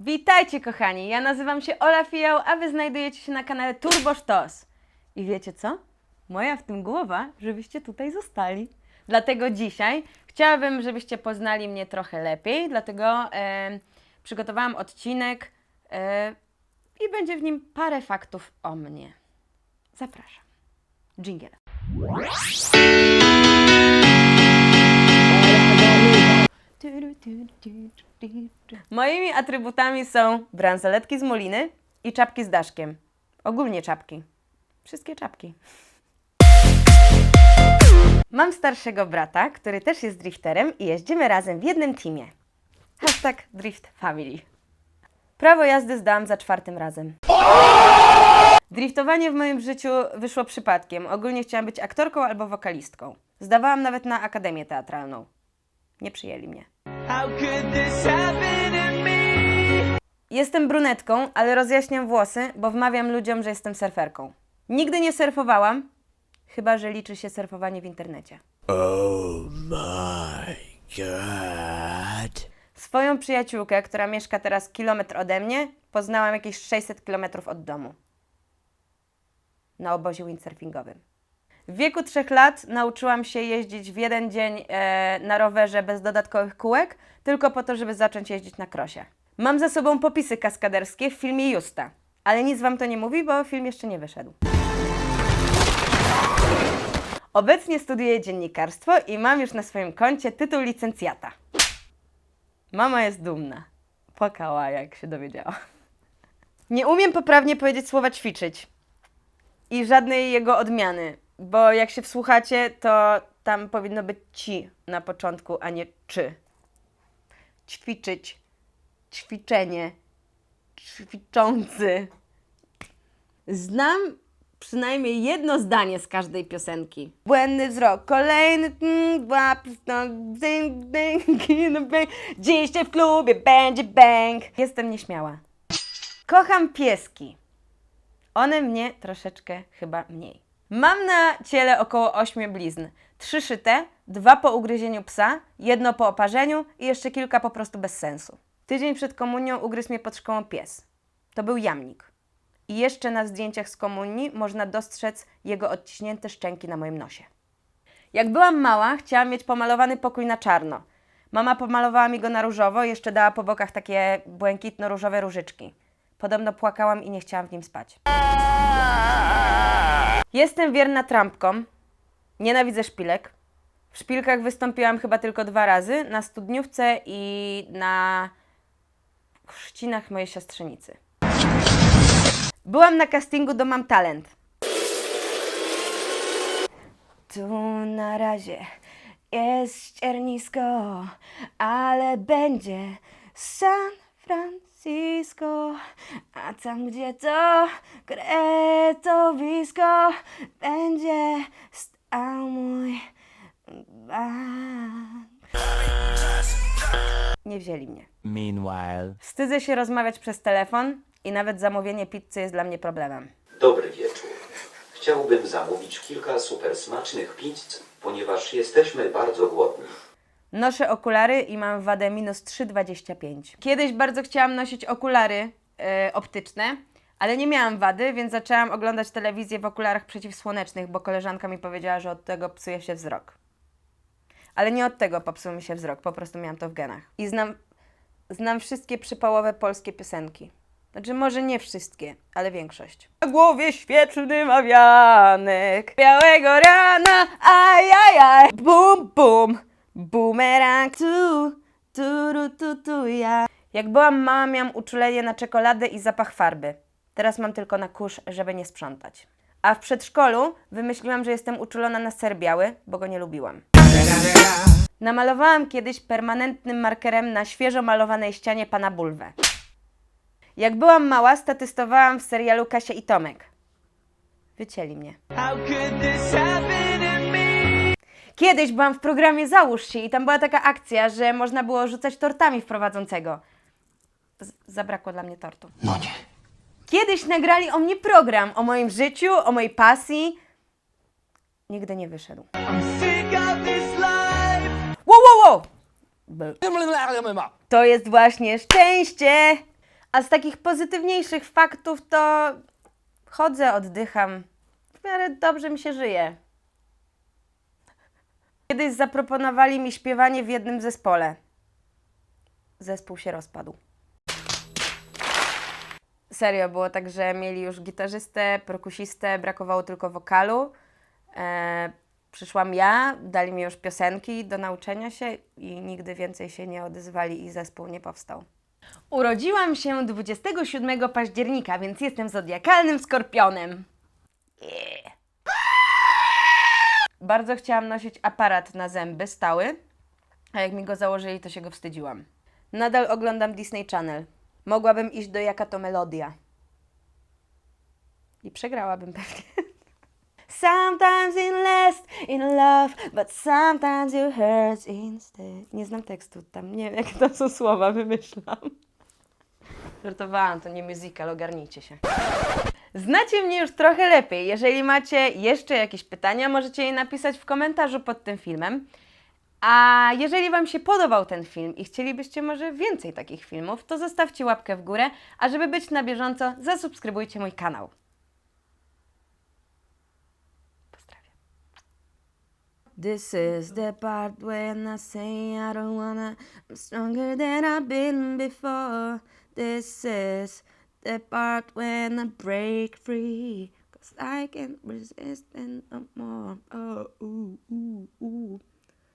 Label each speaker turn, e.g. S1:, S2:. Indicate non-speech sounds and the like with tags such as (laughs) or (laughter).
S1: Witajcie kochani, ja nazywam się Ola Fijał, a wy znajdujecie się na kanale Turbo Sztos. I wiecie co? Moja w tym głowa, żebyście tutaj zostali. Dlatego dzisiaj chciałabym, żebyście poznali mnie trochę lepiej, dlatego e, przygotowałam odcinek e, i będzie w nim parę faktów o mnie. Zapraszam. Jingle. Moimi atrybutami są bransoletki z muliny i czapki z daszkiem. Ogólnie czapki. Wszystkie czapki. Mam starszego brata, który też jest drifterem i jeździmy razem w jednym teamie. Hashtag Drift Family. Prawo jazdy zdałam za czwartym razem. Driftowanie w moim życiu wyszło przypadkiem. Ogólnie chciałam być aktorką albo wokalistką. Zdawałam nawet na akademię teatralną. Nie przyjęli mnie.
S2: How could this happen to me?
S1: Jestem brunetką, ale rozjaśniam włosy, bo wmawiam ludziom, że jestem surferką. Nigdy nie surfowałam, chyba że liczy się surfowanie w internecie.
S2: Oh my god.
S1: Swoją przyjaciółkę, która mieszka teraz kilometr ode mnie, poznałam jakieś 600 kilometrów od domu. Na obozie windsurfingowym. W wieku trzech lat nauczyłam się jeździć w jeden dzień e, na rowerze bez dodatkowych kółek, tylko po to, żeby zacząć jeździć na krosie. Mam za sobą popisy kaskaderskie w filmie Justa, ale nic wam to nie mówi, bo film jeszcze nie wyszedł. Obecnie studiuję dziennikarstwo i mam już na swoim koncie tytuł licencjata. Mama jest dumna. Płakała, jak się dowiedziała. Nie umiem poprawnie powiedzieć słowa ćwiczyć. I żadnej jego odmiany, bo jak się wsłuchacie, to tam powinno być ci na początku, a nie czy. Ćwiczyć, ćwiczenie, ćwiczący. Znam przynajmniej jedno zdanie z każdej piosenki. Błędny wzrok, kolejny mm, bang. Dziś w klubie będzie bang. Jestem nieśmiała. Kocham pieski. One mnie troszeczkę chyba mniej. Mam na ciele około 8 blizn. Trzy szyte, dwa po ugryzieniu psa, jedno po oparzeniu i jeszcze kilka po prostu bez sensu. Tydzień przed komunią ugryzł mnie pod szkołą pies. To był jamnik. I jeszcze na zdjęciach z komunii można dostrzec jego odciśnięte szczęki na moim nosie. Jak byłam mała, chciałam mieć pomalowany pokój na czarno. Mama pomalowała mi go na różowo jeszcze dała po bokach takie błękitno-różowe różyczki. Podobno płakałam i nie chciałam w nim spać. Jestem wierna trampkom. Nienawidzę szpilek. W szpilkach wystąpiłam chyba tylko dwa razy, na studniówce i na chrzcinach mojej siostrzenicy. Byłam na castingu do Mam Talent. Tu na razie jest ściernisko, ale będzie San Francisco, a tam gdzie to kretowisko będzie stał mój bank. Nie wzięli mnie.
S2: Meanwhile.
S1: Wstydzę się rozmawiać przez telefon i nawet zamówienie pizzy jest dla mnie problemem.
S3: Dobry wieczór. Chciałbym zamówić kilka super smacznych pizz, ponieważ jesteśmy bardzo głodni.
S1: Noszę okulary i mam wadę minus 3,25. Kiedyś bardzo chciałam nosić okulary e, optyczne, ale nie miałam wady, więc zaczęłam oglądać telewizję w okularach przeciwsłonecznych, bo koleżanka mi powiedziała, że od tego psuje się wzrok. Ale nie od tego popsuł mi się wzrok, po prostu miałam to w genach. I znam, znam wszystkie przypałowe polskie piosenki. Znaczy, może nie wszystkie, ale większość. Na głowie świeczny ma wianek, białego rana, ajajaj, bum bum, bumerang, tu, tu, ru, tu, tu, ja. Jak byłam mała, miałam uczulenie na czekoladę i zapach farby. Teraz mam tylko na kurz, żeby nie sprzątać. A w przedszkolu wymyśliłam, że jestem uczulona na ser biały, bo go nie lubiłam. Namalowałam kiedyś permanentnym markerem na świeżo malowanej ścianie pana Bulwę. Jak byłam mała, statystowałam w serialu Kasia i Tomek. Wycięli mnie.
S2: How could this happen?
S1: Kiedyś byłam w programie Załóż się i tam była taka akcja, że można było rzucać tortami w prowadzącego. Z- zabrakło dla mnie tortu.
S2: No nie.
S1: Kiedyś nagrali o mnie program, o moim życiu, o mojej pasji. Nigdy nie wyszedł. Wow, wow, wow! To jest właśnie szczęście! A z takich pozytywniejszych faktów to chodzę, oddycham. W miarę dobrze mi się żyje. Kiedyś zaproponowali mi śpiewanie w jednym zespole. Zespół się rozpadł. Serio, było tak, że mieli już gitarzystę, perkusistę, brakowało tylko wokalu. E, przyszłam ja, dali mi już piosenki do nauczenia się i nigdy więcej się nie odezwali i zespół nie powstał. Urodziłam się 27 października, więc jestem zodiakalnym skorpionem. Yeah. Bardzo chciałam nosić aparat na zęby stały, a jak mi go założyli, to się go wstydziłam. Nadal oglądam Disney Channel. Mogłabym iść do Jaka to Melodia. I przegrałabym pewnie. (laughs) Sometimes in lust, in love, but sometimes you hurt instead. Nie znam tekstu tam, nie wiem jakie to są słowa, wymyślam. Żartowałam, to nie musical, ogarnijcie się. Znacie mnie już trochę lepiej. Jeżeli macie jeszcze jakieś pytania, możecie je napisać w komentarzu pod tym filmem. A jeżeli Wam się podobał ten film i chcielibyście może więcej takich filmów, to zostawcie łapkę w górę, a żeby być na bieżąco, zasubskrybujcie mój kanał. Pozdrawiam. This is the part when I say I don't wanna. I'm stronger than I've been before. This is the part when I break free. Cause I can't resist it no more. Oh, ooh, ooh, ooh.